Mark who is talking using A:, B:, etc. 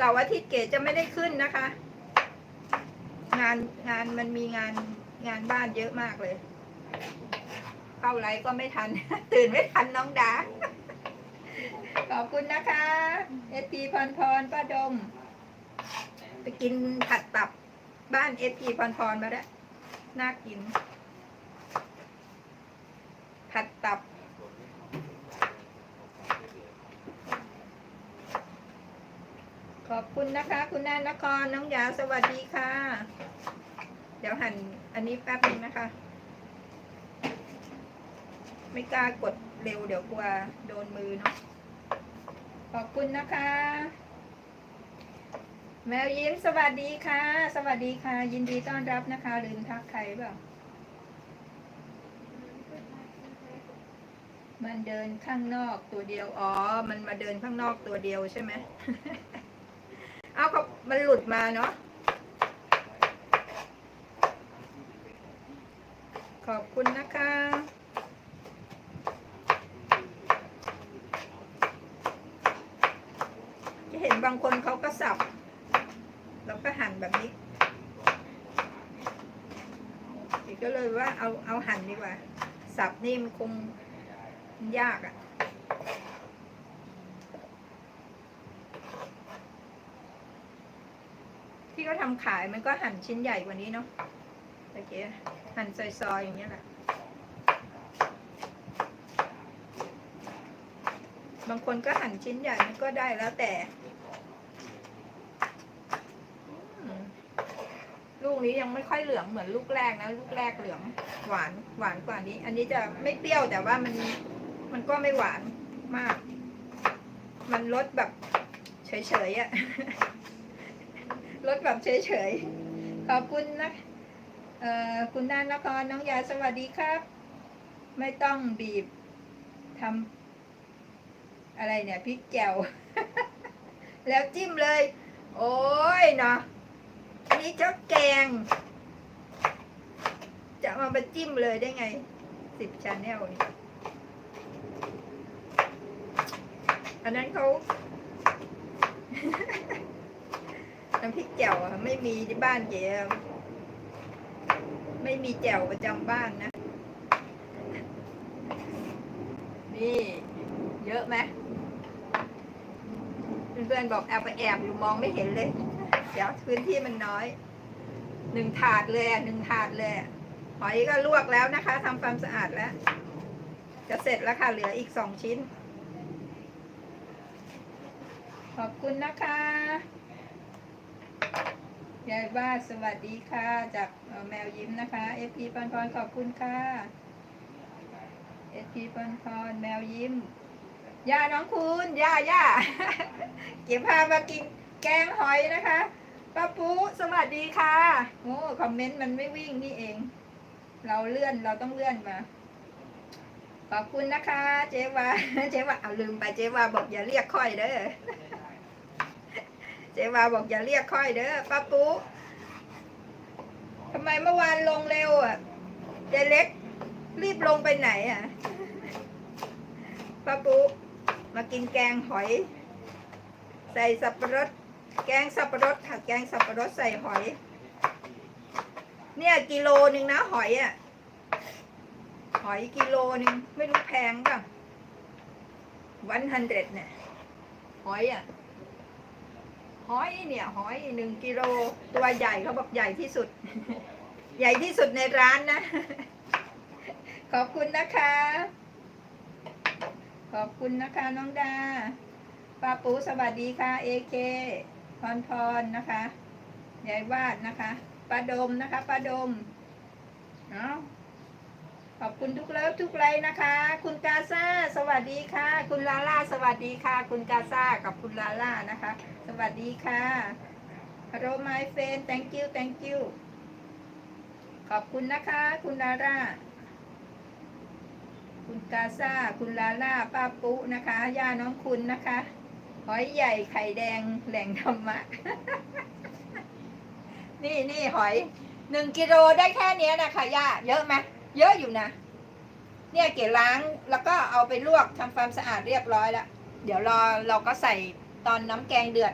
A: เสาร์อาทิตย์เก๋จะไม่ได้ขึ้นนะคะ งานงานมันมีงานงานบ้านเยอะมากเลย เข้าไลฟ์ก็ไม่ทัน ตื่นไม่ทันน้องดา ขอบคุณนะคะเอพีพรพรป้าดม ไปกินผัดตับบ้านเอพีพรพรมาแล้วน่ากิน ผัดตับ ขอบคุณนะคะ คุณนานครน้องยาสวัสดีค่ะ เดี๋ยวหั่นอันนี้แป๊บนึงนะคะ ไม่กล้ากดเร็วเดี๋ยวกลัวโดนมือเนาะขอบคุณนะคะ แมวยิ้มสวัสดีค่ะ สวัสดีค่ะ ยินดีต้อนรับนะคะลืมทักใครเปล่ามันเดินข้างนอกตัวเดียว อ๋อ มันมาเดินข้างนอกตัวเดียวใช่ไหม เอาเขามันหลุดมาเนาะ ขอบคุณนะคะจะเห็นบางคนเขาก็สับ แล้วก็หั่นแบบนี้อีกก็เลยว่าเอาเอาหั่นดีกว่า สับนี่มันคงยากอะ่ะ ที่เขาทำขายมันก็หั่นชิ้นใหญ่กว่านี้เนาะตะเกียหั่นซอยๆอย่างเงี้ยแหละบางคนก็หั่นชิ้นใหญ่มันก็ได้แล้วแต่ ลูกนี้ยังไม่ค่อยเหลืองเหมือนลูกแรกนะ ลูกแรกเหลืองหวานหวานกว่านี้ อันนี้จะไม่เปรี้ยวแต่ว่ามันมันก็ไม่หวานมาก มันรสแบบเฉยๆอะ รสแบบเฉยๆ ขอบคุณนะคุณนานครน้องยาสวัสดีครับ ไม่ต้องบีบทำอะไรเนี่ยพริกแจ่วแล้วจิ้มเลย โอ้ยเนาะอันนี้เจ้าแกง จะมาไปจิ้มเลยได้ไงสิบชาแนลนี่อันนั้นเขา น้ำพริกแจ่วอะไม่มีที่บ้านเก๋อะไม่มีแจ่วประจำบ้านนะ นี่ เยอะไหมเพื่อนๆบอกแอบไปแอบอยู่มองไม่เห็นเลยเดี๋ยวพื้นที่มันน้อย หนึ่งถาดเลยหนึ่งถาดเลยหอยก็ลวกแล้วนะคะทำความสะอาดแล้ว จะเสร็จแล้วค่ะ เหลืออีกสองชิ้น ขอบคุณนะคะ ยายบ้าสวัสดีค่ะ จากแมวยิ้มนะคะเอพีพรพรขอบคุณค่ะเอพีพรพรแมวยิ้มย่าน้องคุณย่าย่าเก็บพามากินแกงหอยนะคะป้าปูสวัสดีค่ะโอ้คอมเมนต์มันไม่วิ่งนี่เอง เราเลื่อนเราต้องเลื่อนมา ขอบคุณนะคะ เจ๊วาเจ๊วาเอาลืมไปเจ๊วาบอกอย่าเรียกค่อยเด้อ จวาบอกอย่าเรียกค่อยเด้อป้าปูทำไมเมื่อวานลงเร็วอะเจ๊เล็ก รีบลงไปไหนอะป้าปูมากินแกงหอย ใส่สับปะรด แกงสับปะรดค่ะแกงสับปะรดใส่หอย เนี่ยกิโลหนึ่งนะหอยอะหอยกิโลหนึ่งไม่รู้แพงป่ะวันฮันเดเนี่ยหอยอะ หอยเนี่ยหอยหนึ่งกิโลตัวใหญ่เขาบอกใหญ่ที่สุด ใหญ่ที่สุดในร้านนะ ขอบคุณนะคะ ขอบคุณนะคะน้องดาป้าปูสวัสดีค่ะเอเคพรพรนะคะยายวาดนะคะป้าดมนะคะป้าดมเนาะ ขอบคุณทุกเลิฟทุกไลน์นะคะ คุณกาซาสวัสดีค่ะ คุณลาล่าสวัสดีค่ะ คุณกาซากับคุณลาล่านะคะ สวัสดีค่ะ Hello my friend thank you thank you ขอบคุณนะคะ คุณลาล่าคุณกาซาคุณลาล่าป้าปุ๊นะคะย่าน้องคุณนะคะหอยใหญ่ไข่แดงแหล่งธรรมะ นี่นี่หอยหนึ่งกิโลได้แค่นี้นะคะย่าเยอะไหม เยอะอยู่นะ เนี่ยเก๋ล้างแล้วก็เอาไปลวกทำความสะอาดเรียบร้อยแล้ว เดี๋ยวรอเราก็ใส่ตอนน้ำแกงเดือด